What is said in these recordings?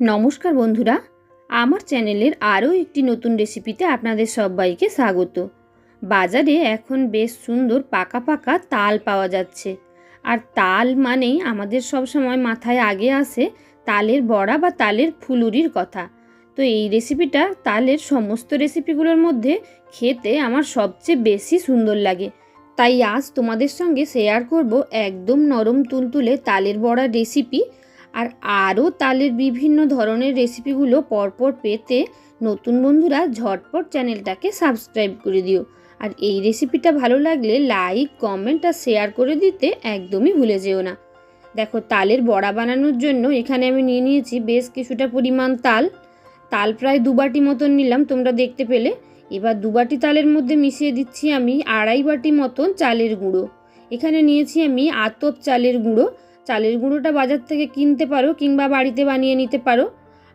নমস্কার বন্ধুরা, আমার চ্যানেলের আরও একটি নতুন রেসিপিতে আপনাদের সবাইকে স্বাগত। বাজারে এখন বেশ সুন্দর পাকা পাকা তাল পাওয়া যাচ্ছে। আর তাল মানেই আমাদের সবসময় মাথায় আগে আসে তালের বড়া বা তালের ফুলুরির কথা। তো এই রেসিপিটা তালের সমস্ত রেসিপিগুলোর মধ্যে খেতে আমার সবচেয়ে বেশি সুন্দর লাগে। তাই আজ তোমাদের সঙ্গে শেয়ার করব একদম নরম তুলতুলে তালের বড়া রেসিপি। আর আরও তালের বিভিন্ন ধরনের রেসিপিগুলো পরপর পেতে নতুন বন্ধুরা ঝটপট চ্যানেলটাকে সাবস্ক্রাইব করে দিও। আর এই রেসিপিটা ভালো লাগলে লাইক, কমেন্ট আর শেয়ার করে দিতে একদমই ভুলে যেও না। দেখো, তালের বড়া বানানোর জন্য এখানে আমি নিয়ে নিয়েছি বেশ কিছুটা পরিমাণ তাল। তাল প্রায় দু বাটি মতন নিলাম, তোমরা দেখতে পেলে। এবার দু বাটি তালের মধ্যে মিশিয়ে দিচ্ছি আমি আড়াই বাটি মতন চালের গুঁড়ো। এখানে নিয়েছি আমি আতপ চালের গুঁড়ো। চালের গুঁড়োটা বাজার থেকে কিনতে পারো কিংবা বাড়িতে বানিয়ে নিতে পারো।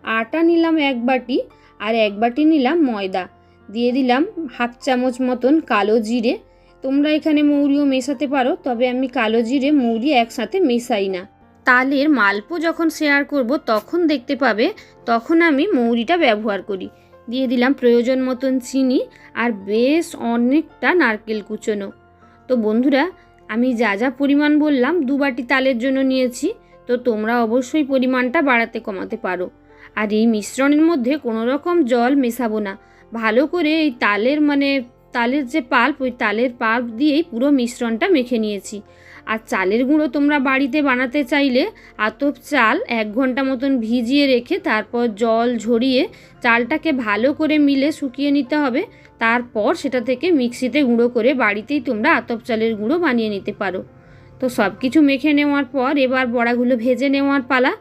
আটা নিলাম এক বাটি আর এক বাটি নিলাম ময়দা। দিয়ে দিলাম হাফ চামচ মতন কালো জিরে। তোমরা এখানে মৌরিও মেশাতে পারো, তবে আমি কালো জিরে, মৌরি একসাথে মেশাই না। তালের মালপো যখন শেয়ার করব, তখন দেখতে পাবে, তখন আমি মৌরিটা ব্যবহার করি। দিয়ে দিলাম প্রয়োজন মতন চিনি আর বেশ অনেকটা নারকেল কুচোনো। তো বন্ধুরা আমি যা যা পরিমাণ বললাম দু বাটি তালের জন্য নিয়েছি, তো তোমরা অবশ্যই পরিমাণটা বাড়াতে কমাতে পারো। আর এই মিশ্রণের মধ্যে কোনো রকম জল মেশাবো না। ভালো করে এই তালের মানে তালের যে পাল্প, ওই তালের পাল্প দিয়েই পুরো মিশ্রণটা মেখে নিয়েছি। আর চালের গুঁড়ো তোমরা বাড়িতে বানাতে চাইলে আতপ চাল এক ঘণ্টা মতন ভিজিয়ে রেখে তারপর জল ঝরিয়ে চালটাকে ভালো করে মিলে শুকিয়ে নিতে হবে। তারপর সেটা থেকে মিক্সিতে গুঁড়ো করে বাড়িতেই তোমরা আতপ চালের গুঁড়ো বানিয়ে নিতে পারো। তো সব কিছু মেখে নেওয়ার পর এবার বড়াগুলো ভেজে নেওয়ার পালা।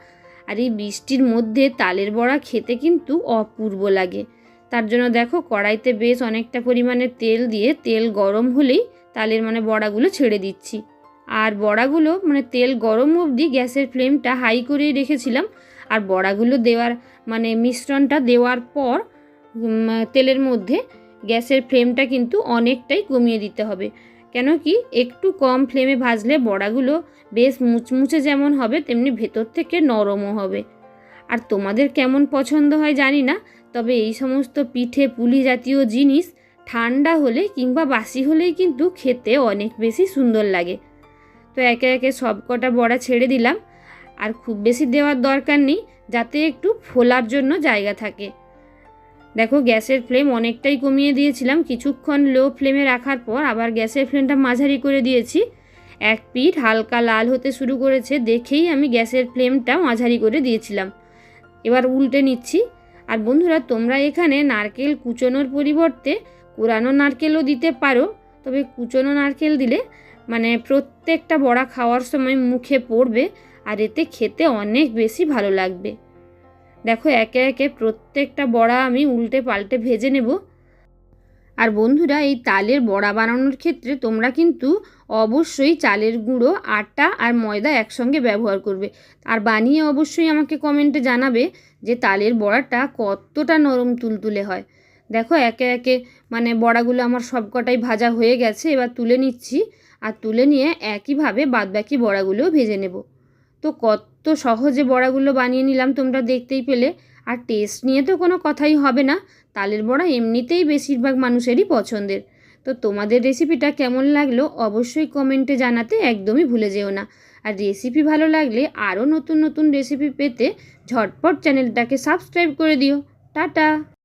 আর এই বৃষ্টির মধ্যে তালের বড়া খেতে কিন্তু অপূর্ব লাগে। তার জন্য দেখো কড়াইতে বেশ অনেকটা পরিমাণে তেল দিয়ে তেল গরম হলেই তালের মানে বড়াগুলো ছেড়ে দিচ্ছি। আর বড়াগুলো মানে তেল গরম অবধি গ্যাসের ফ্লেমটা হাই করেই রেখেছিলাম। আর বড়াগুলো দেওয়ার মানে মিশ্রণটা দেওয়ার পর তেলের মধ্যে গ্যাসের ফ্লেমটা কিন্তু অনেকটাই কমিয়ে দিতে হবে। কেন কি একটু কম ফ্লেমে ভাজলে বড়াগুলো বেশ মুচমুচে যেমন হবে, তেমনি ভেতর থেকে নরমও হবে। আর তোমাদের কেমন পছন্দ হয় জানি না তবে এই সমস্ত পিঠে পুলি জাতীয় জিনিস ঠান্ডা হলে কিংবা বাসি হলেই কিন্তু খেতে অনেক বেশি সুন্দর লাগে। তো একে একে সব কটা বড়া ছেড়ে দিলাম। আর খুব বেশি দেওয়ার দরকার নেই, যাতে একটু ফোলার জন্য জায়গা থাকে। দেখো, গ্যাসের ফ্লেম অনেকটাই কমিয়ে দিয়েছিলাম। কিছুক্ষণ লো ফ্লেমে রাখার পর আবার গ্যাসের ফ্লেমটা মাঝারি করে দিয়েছি। এক পিঠ হালকা লাল হতে শুরু করেছে, দেখেই আমি গ্যাসের ফ্লেমটা মাঝারি করে দিয়েছিলাম। এবার উল্টে নিচ্ছি। আর বন্ধুরা, তোমরা এখানে নারকেল কুচোনোর পরিবর্তে কোরানো নারকেলও দিতে পারো। তবে কুচোনো নারকেল দিলে মানে প্রত্যেকটা বড়া খাওয়ার সময় মুখে পড়বে আর এতে খেতে অনেক বেশি ভালো লাগবে। দেখো, একে একে প্রত্যেকটা বড়া আমি উল্টে পাল্টে ভেজে নেব। আর বন্ধুরা, এই তালের বড়া বানানোর ক্ষেত্রে তোমরা কিন্তু অবশ্যই চালের গুঁড়ো, আটা আর ময়দা একসঙ্গে ব্যবহার করবে। আর বানিয়ে অবশ্যই আমাকে কমেন্টে জানাবে যে তালের বড়াটা কতটা নরম তুলতুলে হয়। দেখো, একে একে মানে বড়াগুলো আমার সবকটাই ভাজা হয়ে গেছে, এবার তুলে নিচ্ছি। আর তুলে নিয়ে একইভাবে বাদবাকি বড়াগুলোও ভেজে নেব। তো কত সহজে বড়াগুলো বানিয়ে নিলাম তোমরা দেখতেই পেলে। আর টেস্ট নিয়ে তো কোনো কথাই হবে না। তালের বড়া এমনিতেই বেশিরভাগ মানুষেরই পছন্দের। তো তোমাদের রেসিপিটা কেমন লাগল অবশ্যই কমেন্টে জানাতে একদমই ভুলে যেও না। আর রেসিপি ভালো লাগলে আরও নতুন নতুন রেসিপি পেতে ঝটপট চ্যানেলটাকে সাবস্ক্রাইব করে দিও। টাটা!